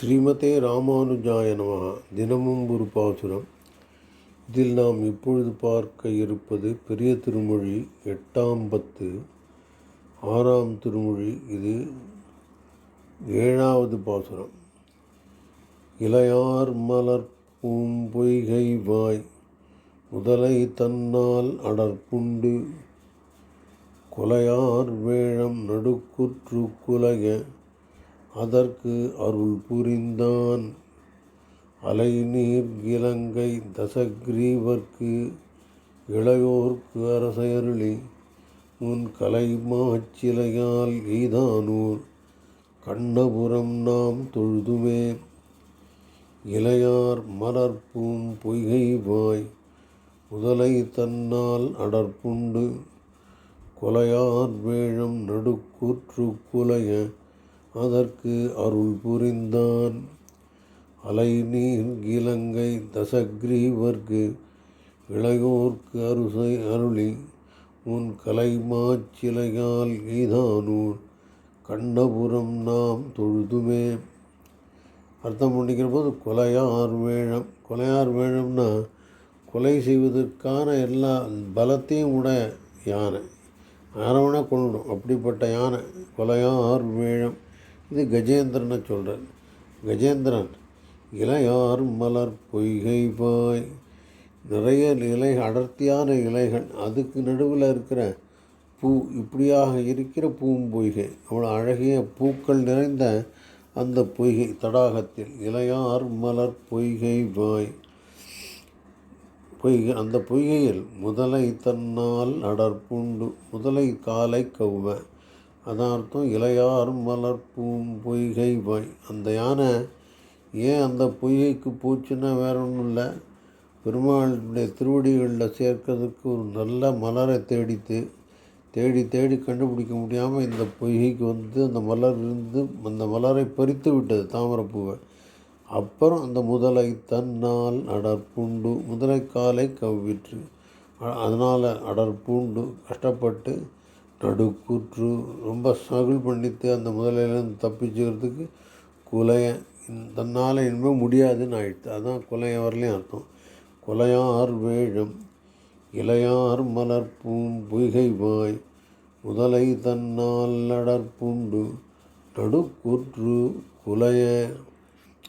ஸ்ரீமதே ராமானுஜாய நமஹ. தினமும் ஒரு பாசுரம். இதில் நாம் இப்பொழுது பார்க்க இருப்பது பெரிய திருமொழி எட்டாம் பத்து ஆறாம் திருமொழி. இது ஏழாவது பாசுரம். இளையார் மலர் பூம்பொய்கை வாய் முதலை தன்னால் அடற்புண்டு கொலையார் வேழம் நடுக்குற்று குலைய அதற்கு அருள் புரிந்தான். அலைநீர் இலங்கை தசக்ரீவர்க்கு இளையோர்க்கு அரசயருளி உன் கலைமாச்சிலையால் ஈதானூர் கண்ணபுரம் நாம் தொழுதுமே. இளையார் மலர்ப்பூம் பொய்கை வாய் முதலை தன்னால் அடர்புண்டு கொலையார் வேழம் நடுக்கூற்று குலைய அதற்கு அருள் புரிந்தான். அலைநீர் இலங்கை தசக்ரீவர்க்கு இளையோர்க்கு அருசை அருளி உன் கலைமாச்சிலையால் எய்தானூர் கண்ணபுரம் நாம் தொழுதுமே. அர்த்தம் பண்ணிக்கிற போது கொலையார் வேழம் கொலையார் வேழம்னா கொலை செய்வதற்கான எல்லா பலத்தையும் உடைய யானை. யாரவனா கொள்ளணும் அப்படிப்பட்ட யானை கொலையார் வேழம். இது கஜேந்திரனை சொல்கிறேன் கஜேந்திரன் இலையார் மலர் பொய்கை பாய். நிறைய இலை அடர்த்தியான இலைகள் அதுக்கு நடுவில் இருக்கிற பூ இப்படியாக இருக்கிற பூம்பொய்கை அவ்வளோ அழகிய பூக்கள் நிறைந்த அந்த பொய்கை தடாகத்தில் இலையார் மலர் பொய்கை வாய் பொய்கை அந்த பொய்கையில் முதலை தன்னால் அடர்புண்டு முதலை காலை கவ்வ. அதார்த்தம் இளையார் மலர்பூம் மலர் பொய்கை வாய். அந்த யானை ஏன் அந்த பொய்கைக்கு போச்சுன்னா வேற ஒன்றும் இல்லை. பெருமாளுடைய திருவடிகளில் சேர்க்கிறதுக்கு ஒரு நல்ல மலரை தேடித்து தேடி தேடி கண்டுபிடிக்க முடியாமல் இந்த பொய்கைக்கு வந்து அந்த மலர் இருந்து அந்த மலரை பறித்து விட்டது தாமரைப்பூவை. அப்புறம் அந்த முதலை தன்னால் அடற்பூண்டு முதலை காலை கவ்விற்று. அதனால் அடற்பூண்டு கஷ்டப்பட்டு நடுக்கூற்று. ரொம்ப ஸ்ட்ரகிள் பண்ணித்து அந்த முதலையிலேருந்து தப்பிச்சுக்கிறதுக்கு குலைய தன்னால் இனிமேல் முடியாதுன்னு ஆயிடுச்சு. அதான் குலைய வரலையும் அர்த்தம். கொலையார் வேழம் இளையார் மலர்ப்பூம் பொய்கை வாய் முதலை தன்னால் அடற்பூண்டு நடுக்கூற்று குலைய.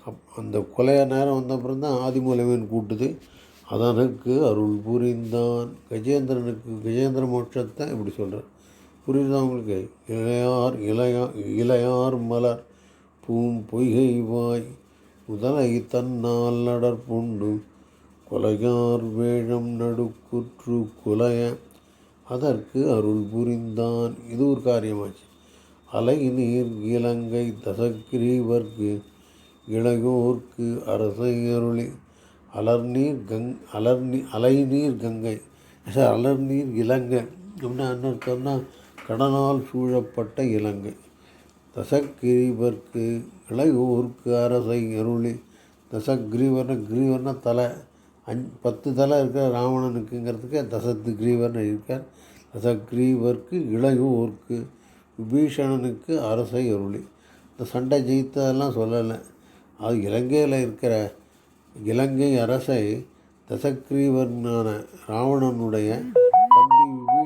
அப் அந்த கொலைய நேரம் வந்த அப்புறம் தான் ஆதிமூலவன் கூட்டுது. அதனுக்கு அருள் புரிந்தான். கஜேந்திரனுக்கு கஜேந்திர மோட்சத்தை இப்படி சொல்கிறார் புரியுதா உங்களுக்கு? இளையார் இளையா இளையார் மலர் பூம் பொய்கை வாய் முதலை தன்னால் நடற்புண்டு கொலையார் வேழம் நடுக்குற்று குலைய அதற்கு அருள் புரிந்தான். இது ஒரு காரியமாச்சு. அலை நீர் இலங்கை தசக்கிரீவர்க்கு இளையோர்க்கு அரசை அருளி அலர்நீர் கங் அலர்நீ அலைநீர் கங்கை அலர்நீர் இலங்கை அப்படின்னா என்ன அர்த்தம்னா கடனால் சூழப்பட்ட இலங்கை. தசக்கிரீவர்க்கு இளையூர்க்கு அரசை அருளி தசக்ரீவர்னா கிரீவர்னா தலை அஞ் பத்து தலை இருக்கிற ராவணனுக்குங்கிறதுக்கு தசத்து கிரீவர்னு இருக்கார். தசக்ரீவர்க்கு இளையூர்க்கு விபீஷணனுக்கு அரசை அருளி. இந்த சண்டை ஜெயித்ததெல்லாம் சொல்லலை. அது இலங்கையில் இருக்கிற இலங்கை அரசை தசக்ரீவர்னான ராவணனுடைய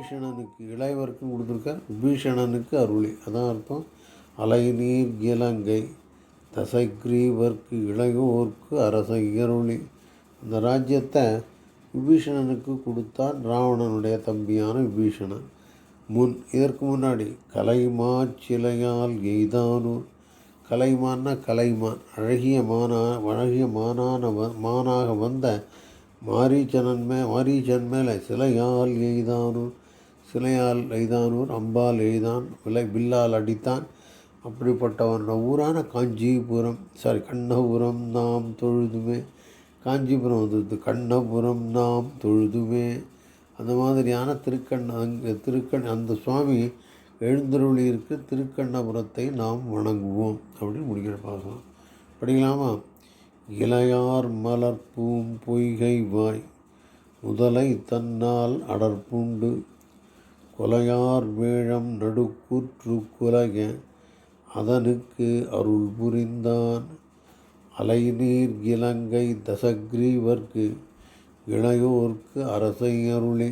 விபீஷணனுக்கு இளையவருக்கும் கொடுத்துருக்கார். விபீஷணனுக்கு அருளி. அதான் அர்த்தம். அலைநீர் இலங்கை தசைக்ரீவர்க்கு இளையோர்க்கு அரசை இயருளி அந்த ராஜ்யத்தை விபீஷணனுக்கு கொடுத்தான் ராவணனுடைய தம்பியான விபீஷணன். முன் இதற்கு முன்னாடி கலைமா சிலையால் எய்தானூர். கலைமான்னா கலைமான். அழகிய மானா அழகிய மானான மானாக வந்த மாரீச்சனன் மே மாரீச்சன் மேலே சிலையால் எய்தானூர். சிலையால் எய்தானூர் அம்பால் எய்தான் விலை பில்லால் அடித்தான். அப்படிப்பட்டவன் ஊரான காஞ்சிபுரம் சாரி கண்ணபுரம் நாம் தொழுதுமே. காஞ்சிபுரம் வந்துடுது கண்ணபுரம் நாம் தொழுதுமே. அந்த மாதிரியான திருக்கண் அங்கே திருக்கண் அந்த சுவாமி எழுந்தருளியிருக்கு திருக்கண்ணபுரத்தை நாம் வணங்குவோம் அப்படின்னு முடிக்கிற பாசம் படிக்கலாமா? இளையார் மலர் பூம் பொய்கை வாய் முதலை தன்னால் அடற்பூண்டு கொலையார் வேழம் நடுக்குற்று குலைய அதனுக்கு அருள் புரிந்தான். அலைநீர் இலங்கை தசக்ரீவர்க்கு இளையோர்க்கு அரசை அருளி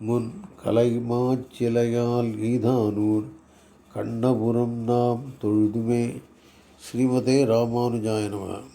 முன் கலைமாச்சிலையால் ஈதானூர் கண்ணபுரம் நாம் தொழுதுமே. ஸ்ரீமதே ராமானுஜாயனவன்